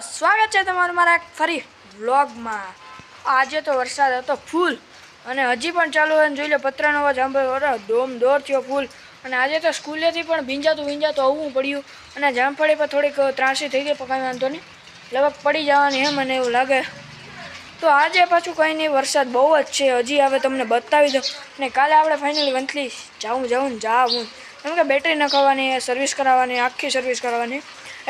સ્વાગત છે તમારું મારા ફરી વ્લોગમાં. આજે તો વરસાદ હતો ફૂલ અને હજી પણ ચાલુ હોય જોઈ લો પત્રનો અવાજ સાંભળ્યો ડોમ દોર થયો ફૂલ. અને આજે તો સ્કૂલેથી પણ ભીંજાતું ભીંજાતું આવવું પડ્યું. અને જામફળી પર થોડીક ત્રાસી થઈ ગઈ, પકાવી વાંધો નહીં. લગભગ પડી જવાની એમ મને એવું લાગે. તો આજે પાછું કંઈ નહીં, વરસાદ બહુ જ છે. હજી હવે તમને બતાવી દઉં. અને કાલે આપણે ફાઇનલી વંથલી જાઉં જાઉં જાઉં. કેમ કે બેટરી નખાવવાની સર્વિસ કરાવવાની, આખી સર્વિસ કરાવવાની.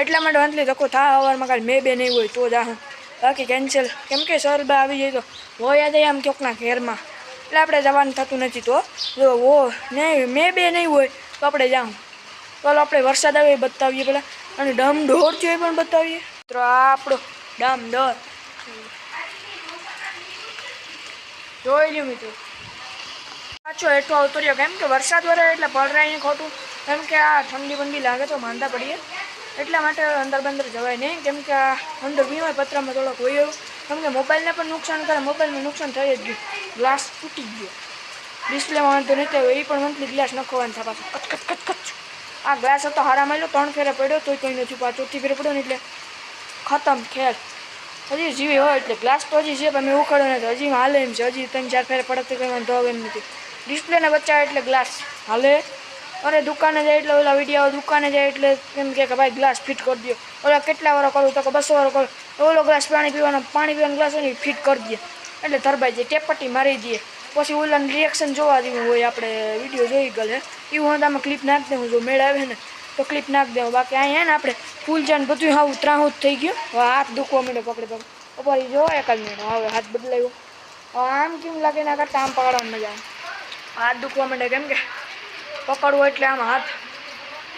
એટલા માટે વંથલી તકો થા સવારમાં કાલે મેં બે નહીં હોય તો જાઉં બાકી કેન્સલ કેમ કે સર બે આવી જાય તો હોય જાય આમ ચોકના ઘેરમાં. એટલે આપણે જવાનું થતું નથી તો. જો ઓ નહીં, મેં બે નહીં હોય તો આપણે જાઉં. ચાલો આપણે વરસાદ આવે બતાવીએ પેલા અને ડમ ડોર છે એ પણ બતાવીએ. તો આ આપણો ડમ ડોર જોઈ લ્યું મિત્રો. પાછો હેઠો આવતો રહ્યો. કેમ કે વરસાદ વરે એટલે પલરાય નહીં ખોટું. કેમ કે આ ઠંડી બંડી લાગે તો માંદા પડીએ. એટલા માટે અંદર બંદર જવાય નહીં. કેમ કે આ અંદર બીમાર પત્રમાં થોડોક હોય કેમ કે મોબાઈલને પણ નુકસાન કરે મોબાઈલમાં નુકસાન થઈ જ ગયું. ગ્લાસ તૂટી ગયો. ડિસ્પ્લેમાં વાંધો નહીં થયો, એ પણ મંથલી ગ્લાસ નખવાનું થાય પાછું. કચ કચ આ ગ્લાસ હતો હારા માર્યો ત્રણ ફેરે પડ્યો, તોય કંઈ નથી પાછો. ચોથી ફેરે પડ્યો ને એટલે ખતમ ખેલ હજી જીવી હોય એટલે ગ્લાસ તો હજી છે, પણ મેં ઉખાડ્યો નથી. હજી હાલે એમ છે. હજી ત્રણ, ચાર ફેરે પડે તો કંઈ વાંધો આવે એમ નથી. ડિસ્પ્લેને બચાવે એટલે ગ્લાસ હાલે. અરે દુકાને જાય એટલે ઓલા વીડિયો દુકાને જાય એટલે એમ કે ભાઈ ગ્લાસ ફિટ કરી દો ઓલા કેટલા વાર કરું તો કે બસો વાર કરું. ઓલો ગ્લાસ પાણી પીવાનો પાણી પીવાનો ગ્લાસ હોય ફિટ કરી દે એટલે ધરબાઈ જાય ટેપટી મારી દઈએ પછી ઓલાનું રિએક્શન જોવા દેવું હોય આપણે વીડિયો જોઈ ગયેલ એવું હું આમાં ક્લિપ નાખી દઉં, જો મેળ આવે ને, તો ક્લિપ નાખી દેવું બાકી અહીંયા ને, આપણે ફૂલ જાન બધું હાવ ત્રાહું જ થઈ ગયું. હવે હાથ દુખવા માંડે પકડે પકડે. ઉપર જો, એક જ મહિનો હવે હાથ બદલાયો. આમ કેમ લાગે ના કરતા આમ પકડવાની મજા આવે? હાથ દુખવા માંડે કેમ કે પકડવું એટલે આમ હાથ.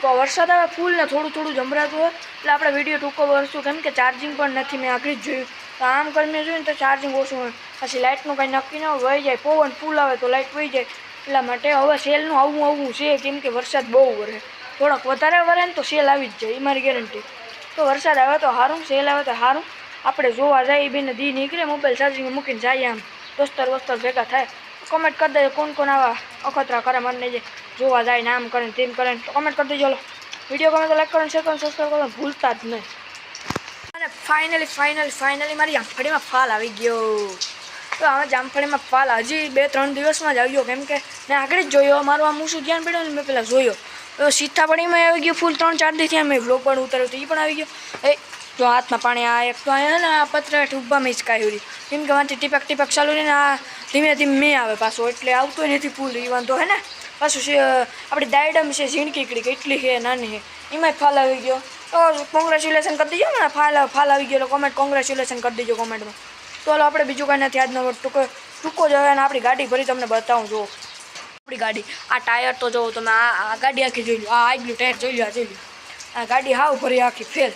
તો વરસાદ આવે, ફૂલ ને થોડું થોડું જમરાતું હોય. એટલે આપણે વીડિયો ટૂંકો વરસું કેમ કે ચાર્જિંગ પણ નથી, મેં આગળ જ જોયું. તો આમ કરીને જોયું તો ચાર્જિંગ ઓછું હોય. પછી લાઇટનું કંઈ નક્કી ન વહી જાય. પવન ફૂલ આવે તો લાઇટ વહી જાય. એટલા માટે હવે સેલનું આવવું આવવું છે, કેમ કે વરસાદ બહુ વરે. થોડોક વધારે વરે ને તો સેલ આવી જ જાય એ મારી ગેરંટી તો વરસાદ આવે તો સારું સેલ આવે તો સારું આપણે જોવા જાય બેને દી નીકળે મોબાઈલ ચાર્જિંગ મૂકીને જઈએ આમ. દોસ્તર વસ્તર ભેગા થાય. કમેન્ટ કરી દેજો કોણ કોણ આવા અખતરા કરે, મને જે જોવા જાય ને આમ કરે ને તેમ કરે તો કમેન્ટ કરી દેજો. વીડિયો ગમે તો લાઈક કરો શેર કરો સબસ્ક્રાઈબ કરો ભૂલતા જ નહીં. અને ફાઇનલી ફાઇનલી ફાઇનલી મારી જામફળીમાં ફાલ આવી ગયો. તો હવે જામફળીમાં ફાલ હજી બે, ત્રણ દિવસમાં જ આવ્યો કેમ કે મેં આગળ જ જોયો, મારું આમ શું ધ્યાન પડ્યું ને મેં પહેલાં જોયો. તો સીતાફળીમાં આવી ગયો ફૂલ ત્રણ, ચાર દિવસથી મેં વ્લોગ પણ ઉતાર્યો તો એ પણ આવી ગયો. એ જો હાથમાં પાણી આ એક તો અહીંયા ને આ પત્ર હેઠ ઊભા મેં હિંચકાયું રહી કેમ કે વાંચી ટીપક ટીપક ચાલુ રહીને આ ધીમે ધીમે આવે પાછું. એટલે આવતું નથી ફૂલ એ વાંધો હે ને? પાછું આપણી દાયડમ છે ઝીણકીકડી કેટલી છે નાની છે એમાંય ફાલ આવી ગયો. તો કોંગ્રેચ્યુલેશન કરી દીજો ને, ફાલ ફાલ આવી ગયો કોમેન્ટ કોંગ્રેચ્યુલેશન કરી દીજો કોમેન્ટમાં તો હાલો આપણે બીજું કાંઈ નથી આજનો ટૂંકો ટૂંકો જ હવે અને આપણી ગાડી ભરી તમને બતાવું જો આપણી ગાડી, આ ટાયર તો જોવો તમે, આ ગાડી આખી જોઈ લો આ આગલું ટાયર જોઈ લો આ જોઈ લો આ ગાડી હાવ ભરી આખી ફેલ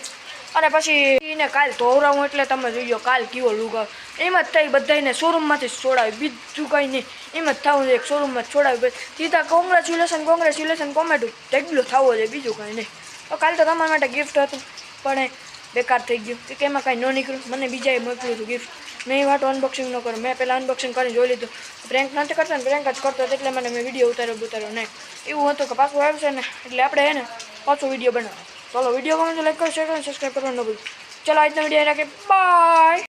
અને પછી એને કાલ ધોવરાવું એટલે તમે જોઈ કાલ કેવો લુક આવે. એમ જ થઈ બધાને શોરૂમમાંથી જ છોડાવી, બીજું કંઈ નહીં. એમ જ થવું એક શોરૂમમાં છોડાવી સીધા કોંગ્રેચ્યુલેશન કોંગ્રેચ્યુલેશન કોમેન્ટ ઢગલો થવો છે બીજું કંઈ નહીં. તો કાલ તો તમારા માટે ગિફ્ટ હતું, પણ એ બેકાર થઈ ગયું. કે એમાં કાંઈ ન નીકળ્યું. મને બીજાએ મોકલ્યું હતું ગિફ્ટ મેં એ વાટો અનબોક્સિંગ ન કરો. મેં પહેલાં અનબોક્સિંગ કરીને જોઈ લીધું. પ્રેન્ક નથી કરતા ને પ્રેન્ક જ કરતો એટલે મને મેં વીડિયો ઉતાર્યો ઉતાર્યો નહીં. એવું હતું કે પાછું આવશે ને, એટલે આપણે એને પાછો વીડિયો બનાવો ચાલો વીડિયો ગમે તો લાઈક કરો શેર કરો સબસ્ક્રાઈબ કરવાનું ન ભૂલ ચલો આજનો વીડિયો રાખે બાય